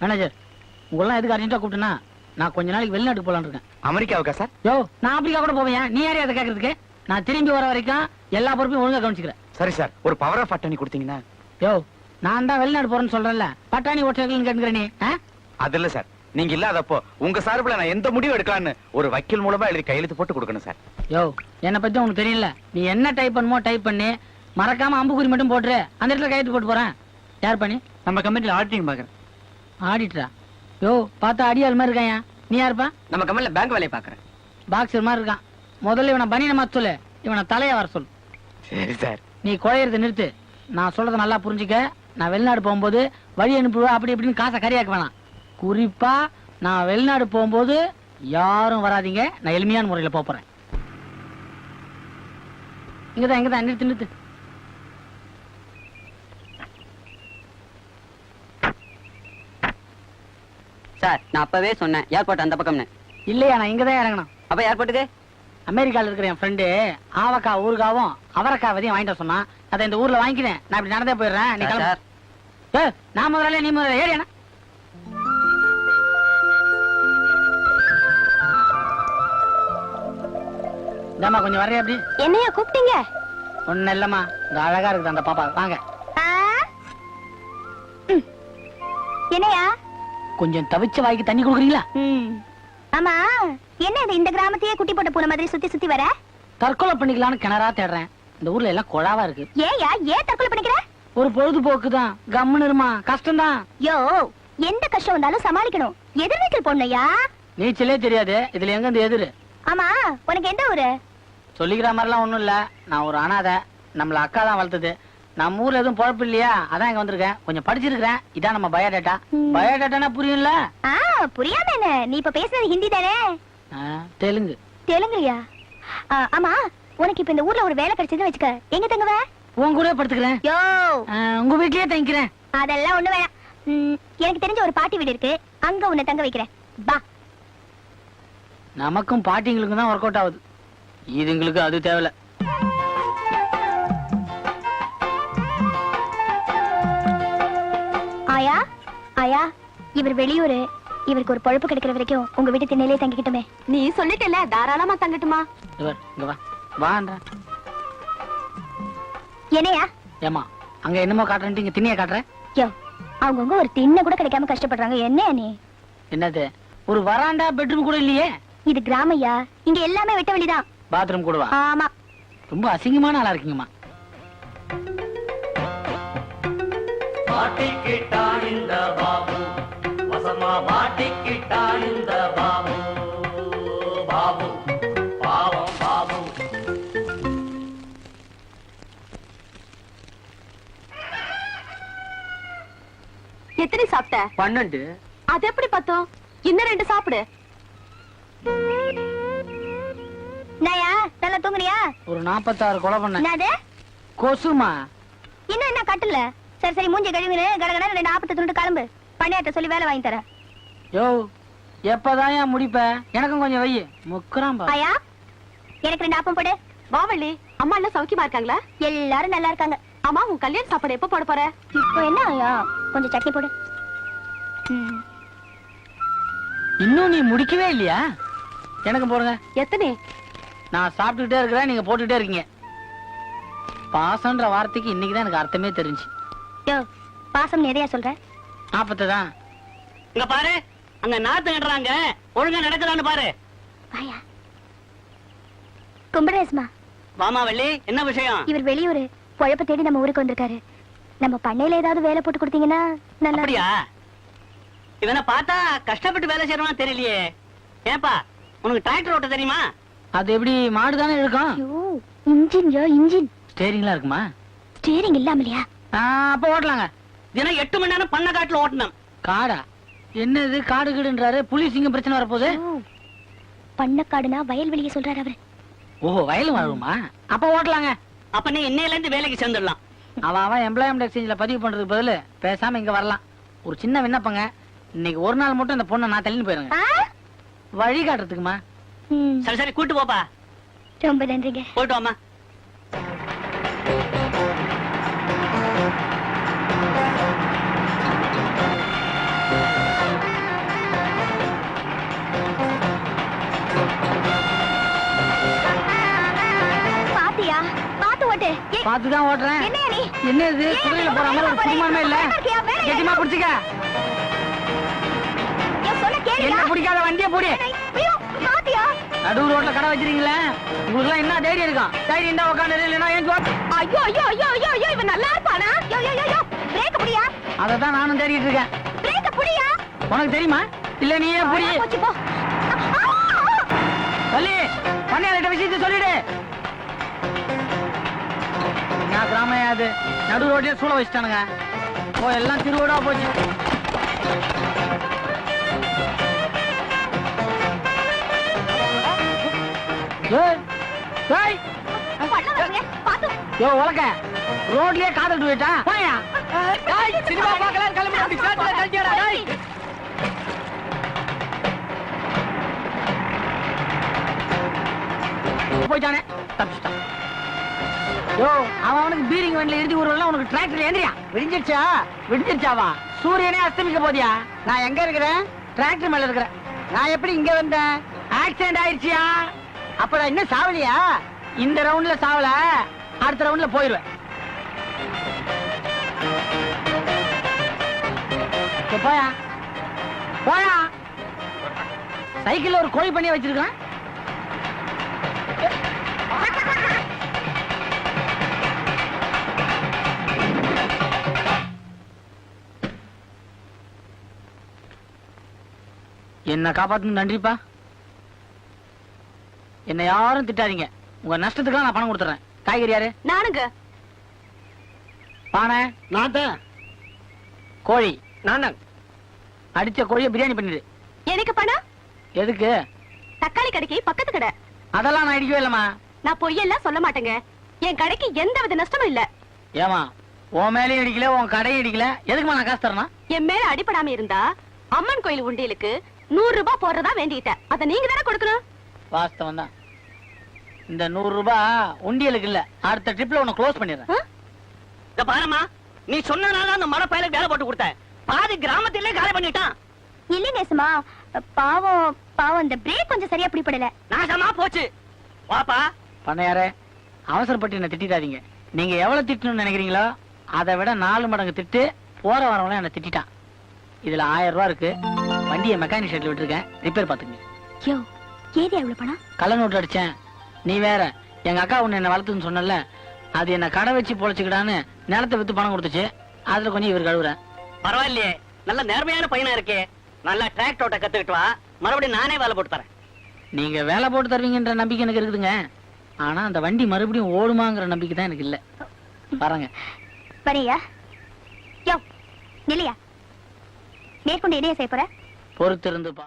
Manager உங்களெல்லாம் எதுக்கு அர்ஜென்ட்டாக கூப்பிட்டேன்னா நான் கொஞ்ச நாளைக்கு வெளிநாட்டுக்கு போலான்னு இருக்கேன். அமெரிக்காவுக்கா சார்? யோ நான் ஆப்பிரிக்கா கூட போவேன் நீ யாரையும் அதை கேட்கறதுக்கு நான் திரும்பி வர வரைக்கும் எல்லா பொறுப்பையும் ஒழுங்கா கவனிச்சுக்கிறேன். சரி சார் ஒரு பவர் ஆஃப் அட்டர்னி கொடுத்தீங்கன்னா. யோ நான் தான் வெளிநாடு போறேன்னு சொல்றேன்ல பட்டாணி ஓட்டல்னு கேட்கிறேன் நீ? அது இல்ல சார் நீங்க இல்லாதப்போ உங்க சார்புல நான் எந்த முடிவு எடுக்கலாம்னு ஒரு வக்கீல் மூலமா எழுதி கையெழுத்து போட்டு கொடுக்கணும் சார். யோ என்னை பத்தி உனக்கு தெரியல. நீ என்ன டைப் பண்ணுமோ டைப் பண்ணி. மறக்காம அம்புக்குறி மட்டும் போட்டுரு. அந்த இடத்துல கையெழுத்து போட்டு போறேன். யார் பண்ணி? நம்ம கம்பெனில ஆடிட்டிங் பாக்குறேன் ஆடிட்டரா? யோ பார்த்தா அடியாள் மாதிரி இருக்காயா? நீ யாருப்பா? நம்ம கம்பெனில பேங்க் வேலையை பாக்குறேன் பாக்ஸர் மாதிரி இருக்கான். முதல்ல இவனை பனியனை மாத்த சொல்லு. இவனை தலைய வர சொல்லு. சரி சார். நீ குழையறத நிறுத்து. நான் சொல்றத நல்லா புரிஞ்சுக்க. நான் வெளிநாடு போகும்போது வழி அனுப்புவேன் அப்படி இப்படின்னு காசை கரியாக்க வேணாம். குறிப்பா நான் வெளிநாடு போகும்போது யாரும் வராதீங்க. நான் எளிமையான முறையில போறேன். இங்கதான் இங்கதான் நிறுத்து நிறுத்து. சார் நான் அப்பவே சொன்னேன். ஏர்போர்ட் அந்த பக்கம்னு. இல்லையா நான் இங்கதான் இறங்கணும். அப்ப ஏர்போர்ட்டுக்கு அமெரிக்கால இருக்கிற என் ஃப்ரெண்டு ஆவக்காய் ஊறுகாவும் அவரக்காய் விதையும் வாங்கிட்டு சொன்னான். அதை இந்த ஊர்ல வாங்கிக்கிறேன். நான் இப்படி நடந்தே போயிடுறேன். நீ கிளம்பு. சார். ஏய், நான் முதல்ல நீ முதல்ல ஏறி அண்ணா இந்தாம்மா கொஞ்சம் வரைய அப்படி. என்னையா கூப்பிட்டீங்க? ஒண்ணு இல்லம்மா. இந்த அழகா இருக்குது அந்த பாப்பா. வாங்க. என்னையா? கொஞ்சம் தவிச்ச வாய்க்கு தண்ணி கொடுக்குறீங்களா. ஆமா என்ன இது இந்த கிராமத்தையே குட்டி போட்ட பூனை மாதிரி சுத்தி சுத்தி வர? தற்கொலை பண்ணிக்கலாம்னு கிணறா தேடுறேன். இந்த ஊர்ல எல்லாம் கொழாவா இருக்கு. ஏயா ஏன் தற்கொலை பண்ணிக்கிற? ஒரு பொழுதுபோக்கு தான். கம்முன்னு இருமா. கஷ்டம் தான். யோ எந்த கஷ்டம் வந்தாலும் சமாளிக்கணும். எதிர்நீச்சல் பொண்ணையா நீச்சலே தெரியாது. இதுல எங்க இருந்து எதிரு? ஆமா உனக்கு எந்த ஊரு? சொல்லிக்கிற மாதிரிலாம் ஒண்ணும் இல்ல. நான் ஒரு அனாதை. நம்மள அக்கா தான் வளர்த்தது. நம்ம ஊர்ல எதுவும் பொழப்பு இல்லையா? அதான் இங்க வந்திருக்கேன். கொஞ்சம் படிச்சிருக்கிறேன். இதான் நம்ம பயோடேட்டா. பயோடேட்டானா புரியும்ல? புரியாம என்ன? நீ இப்ப பேசுறது ஹிந்தி தானே? தெலுங்கு. தெலுங்குயா ஆ, ஆமா. உனக்கு இப்ப இந்த ஊர்ல ஒரு வேலை கிடைச்சதுன்னு வச்சுக்க. எங்க தங்குவ? உன் கூட படுத்துக்கிறேன். யோ. உங்க வீட்லயே தங்கிக்கிறேன். அதெல்லாம் ஒண்ணு வேணாம். எனக்கு தெரிஞ்ச ஒரு பாட்டி வீடு இருக்கு. அங்க உன்னை தங்க வைக்கிறேன். பா நமக்கும் பாட்டிங்களுக்கும் தான் ஒர்க் அவுட் ஆகுது. இதுங்களுக்கு அது தேவையில்ல. ஆயா இவர் வெளியூரு. இவருக்கு ஒரு பொழப்பு கிடைக்கிற வரைக்கும் உங்க வீட்டு திண்ணையிலே தங்கிக்கிட்டுமே. நீ சொல்லிட்டல தாராளமா தங்கட்டுமா? இவர் இங்க வா. வான்றேன் என்னையா? ஏமா அங்க என்னமோ காட்டுறேன்ட்டு இங்க திண்ணிய காட்டுறேன் யோ அவங்கவுங்க ஒரு திண்ணை கூட கிடைக்காம கஷ்டப்படுறாங்க. என்ன நீ? என்னது? ஒரு வராண்டா பெட்ரூம் கூட இல்லையே? இது கிராமையா? இங்க எல்லாமே வெட்ட வெளிதான் பாத்ரூம் கூடவா? ஆமா. ரொம்ப அசிங்கமான ஆளா இருக்கீங்கம்மா. மாட்டிக்கிட்டான் இந்த பாபு. வசமா மாட்டிக்கிட்டான் இந்த பாபு. பாபு பாவம் பாபு. எத்தனை சாப்பிட்ட? பன்னெண்டு. அது எப்படி பார்த்தோம் இன்னும் ரெண்டு சாப்பிடு. நயா நல்லா தூங்குறியா ஒரு நாப்பத்தாறு கொலை என்னது? கொசுமா? இன்னும் என்ன கட்டல? சரி சரி மூஞ்சி கழுவினு கடகட ரெண்டு ஆப்பத்தை துண்டு கிளம்பு. பண்ணியாட்ட சொல்லி வேலை வாங்கி தரேன். யோ எப்பதான் ஏன் முடிப்ப? எனக்கும் கொஞ்சம் வை. முக்குறான் ஆயா எனக்கு ரெண்டு ஆப்பம் போடு. வாவள்ளி அம்மா எல்லாம் சௌக்கியமா இருக்காங்களா? எல்லாரும் நல்லா இருக்காங்க. அம்மா உன் கல்யாண சாப்பாடு எப்ப போட போற? இப்போ என்ன ஆயா? கொஞ்சம் சட்னி போடு. இன்னும் நீ முடிக்கவே இல்லையா? எனக்கு போடுங்க. எத்தனை? நான் சாப்பிட்டுக்கிட்டே இருக்கிறேன் நீங்க போட்டுக்கிட்டே இருக்கீங்க. பாசன்ற வார்த்தைக்கு இன்னைக்கு தான் எனக்கு அர்த்தமே தெரிஞ்சு. யோ பாசம் நிறைய சொல்ற? தான். இங்க பாரு அங்க நாத்து நடுறாங்க. ஒழுங்கா நடக்குதான்னு பாரு. ஆயா கும்பிடுறேஸ்மா வாமா வள்ளி என்ன விஷயம்? இவர் வெளியூரு பொழப்ப தேடி நம்ம ஊருக்கு வந்திருக்காரு. நம்ம பண்ணையில ஏதாவது வேலை போட்டு கொடுத்தீங்கன்னா நல்லா அப்படியா? இவனை பார்த்தா கஷ்டப்பட்டு வேலை செய்யறவனா தெரியலையே. ஏப்பா உனக்கு டிராக்டர் ஓட்ட தெரியுமா? அது எப்படி மாடு தானே இருக்கும்? இன்ஜின் யோ இன்ஜின். ஸ்டேரிங்லாம் இருக்குமா? ஸ்டீரிங் இல்லாமலையா? அப்ப ஓட்டலாங்க. தினம் எட்டு மணி நேரம் பண்ண காட்டுல ஓட்டணும். காடா? என்னது காடு கீடுன்றாரு? புலி சிங்கம் பிரச்சனை வரப்போகுது? பண்ணக்காடுனா வயல்வெளிய சொல்றாரு அவரு. ஓஹோ வயலும் வாழுமா? அப்ப ஓட்டலாங்க. அப்ப நீ இன்னையில இருந்து வேலைக்கு சேர்ந்துடலாம். அவன் அவன் எம்ப்ளாய்மெண்ட் எக்ஸ்சேஞ்சில் பதிவு பண்றதுக்கு பதிலு பேசாம இங்க வரலாம். ஒரு சின்ன விண்ணப்பங்க. இன்னைக்கு ஒரு நாள் மட்டும் இந்த பொண்ணை நான் தள்ளின்னு போயிருங்க? வழி காட்டுறதுக்குமா? சரி சரி கூட்டு போப்பா. ரொம்ப நன்றிங்க. போயிட்டு வாமா பார்த்து தான் ஓட்டுறேன். என்ன இது குதிரையில போற மாதிரி ஒரு வேலை குடிமானமே இல்ல. கெட்டிமா? பிடிச்சிக்க? என்ன பிடிக்காத வண்டியை போடி. ஐயோ, பாத்தியா? நடு ரோட்ல கடை வச்சிருக்கீங்களே? உங்களுக்கு என்ன தைரியம் இருக்கும்? தைரியம் இருந்தா உட்காந்து இல்லைன்னா ஏன் ஐயோ, ஐயோ, ஐயோ, ஐயோ, ஐயோ, இவன் நல்லா இருப்பானா? ஐயோ, ஐயோ, ஐயோ, பிரேக்க புடியா? அதை தான் நானும் தேடிட்டு இருக்கேன். பிரேக்க புடியா? உனக்கு தெரியுமா? இல்ல நீயே புடி. போ. சொல்லி பண்ணியார்கிட்ட விஷயத்தை சொல்லிடு. அது நடு ரோட்லயே சூழ வச்சுட்டானுங்க. ஓ எல்லாம் திருவோடா போச்சு. ரோட்லயே காதல் போயிட்டா போயா? சினிமா யோ அவன் அவனுக்கு பீரிங் வண்டில இறுதி ஊர்வலம் உனக்கு டிராக்டர் ஏந்திரியா? விடிஞ்சிருச்சா? விடிஞ்சிருச்சாவா? சூரியனே அஸ்தமிக்க போதியா? நான் எங்க இருக்கிறேன்? டிராக்டர் மேல இருக்கிறேன். நான் எப்படி இங்க வந்தேன்? ஆக்சிடென்ட் ஆயிடுச்சியா அப்ப இன்னும் சாவலியா? இந்த ரவுண்ட்ல சாவல. அடுத்த ரவுண்ட்ல போயிருவேன். போயா? போயா? சைக்கிள்ல ஒரு கோழி பண்ணி வச்சிருக்கேன். என்ன காப்பாத்துன்னு நன்றிப்பா. என்ன யாரும் திட்டாதீங்க. உங்க நஷ்டத்துக்கு நான் பணம் கொடுத்துறேன் காய்கறி யாரு? நானுங்க. பானை? நான் தான். கோழி. நான் தான். அடிச்ச கோழியை பிரியாணி பண்ணிடு. எனக்கு பணம்? எதுக்கு? தக்காளி கடைக்கு பக்கத்து கடை. அதெல்லாம் நான் அடிக்கவே இல்லம்மா. நான் பொய்யெல்லாம் சொல்ல மாட்டேங்க. என் கடைக்கு எந்த வித நஷ்டமும் இல்ல. ஏமா உன் மேலேயும் அடிக்கல உன் கடையும் அடிக்கல எதுக்குமா நான் காசு தரணும் என் மேல அடிபடாம இருந்தா அம்மன் கோயில் உண்டியலுக்கு நூறு ரூபாய் போடுறதா வேண்டிக்கிட்டேன் அத நீங்க தானே கொடுக்கணும்? வாஸ்தவம் தான் இந்த நூறு ரூபாய் உண்டியலுக்கு இல்ல. அடுத்த ட்ரிப்ல உன்னை க்ளோஸ் பண்ணிடுறேன்? இந்த பாருமா நீ சொன்னனால அந்த மலை பயலுக்கு வேலை போட்டு கொடுத்த பாதி கிராமத்திலே காலி பண்ணிட்டான். இல்ல நேசமா பாவம் பாவம் இந்த பிரேக் கொஞ்சம் சரியா பிடிபடல. நாசமா போச்சு. வாப்பா. பண்ணையாரே அவசரப்பட்டு என்ன திட்டிடாதீங்க. நீங்க எவ்வளவு திட்டணும்னு நினைக்கிறீங்களோ அதை விட நாலு மடங்கு திட்டு போற வரவங்க என்ன திட்டிட்டான். இதுல ஆயிரம் ரூபாய் இருக்கு. வண்டியை மெக்கானிக் ஷெட்ல விட்டுருக்கேன். ரிப்பேர் பாத்துங்க யோ ஏது எவ்வளவு பணம் கள்ள நோட்டு அடிச்சேன். நீ வேற எங்க அக்கா உன்னை என்ன வளர்த்துன்னு சொன்னல அது என்ன கடை வச்சு பொழைச்சுக்கிடான்னு நிலத்தை வித்து பணம் கொடுத்துச்சு. அதுல கொஞ்சம் இவர் கழுவுறேன் பரவாயில்லையே நல்ல நேர்மையான பையனா இருக்கே. நல்லா டிராக்டர் ஓட்ட கத்துக்கிட்டு வா. மறுபடியும் நானே வேலை போட்டு தரேன். நீங்க வேலை போட்டு தருவீங்கன்ற நம்பிக்கை எனக்கு இருக்குதுங்க. ஆனா அந்த வண்டி மறுபடியும் ஓடுமாங்கிற நம்பிக்கை தான் எனக்கு இல்ல. பாருங்க. வரையா? யோ நிலையா மேற்கொண்டு இடையே செய்ய போற? பொறுத்திருந்து